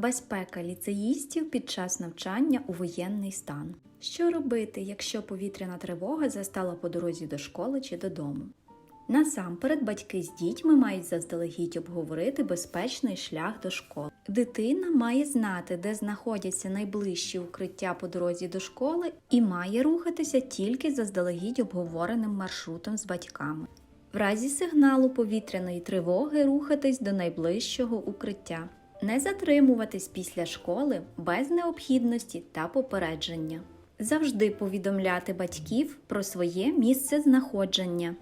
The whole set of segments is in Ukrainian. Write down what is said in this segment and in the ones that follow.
Безпека ліцеїстів під час навчання у воєнний стан. Що робити, якщо повітряна тривога застала по дорозі до школи чи додому? Насамперед, батьки з дітьми мають заздалегідь обговорити безпечний шлях до школи. Дитина має знати, де знаходяться найближчі укриття по дорозі до школи, і має рухатися тільки заздалегідь обговореним маршрутом з батьками. В разі сигналу повітряної тривоги рухатись до найближчого укриття, не затримуватись після школи без необхідності та попередження, завжди повідомляти батьків про своє місце знаходження.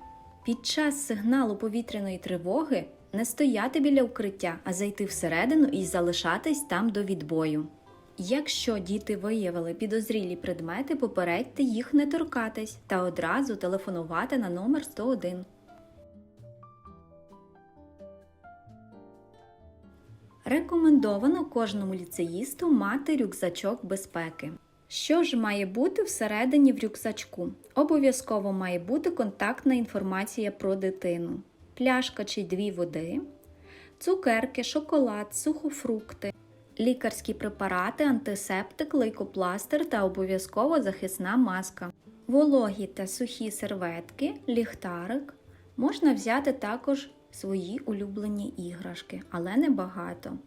Під час сигналу повітряної тривоги не стояти біля укриття, а зайти всередину і залишатись там до відбою. Якщо діти виявили підозрілі предмети, попередьте їх не торкатись та одразу телефонувати на номер 101. Рекомендовано кожному ліцеїсту мати рюкзачок безпеки. Що ж має бути всередині в рюкзачку? Обов'язково має бути контактна інформація про дитину, пляшка чи дві води, цукерки, шоколад, сухофрукти, лікарські препарати, антисептик, лейкопластир та обов'язково захисна маска, вологі та сухі серветки, ліхтарик. Можна взяти також свої улюблені іграшки, але не багато.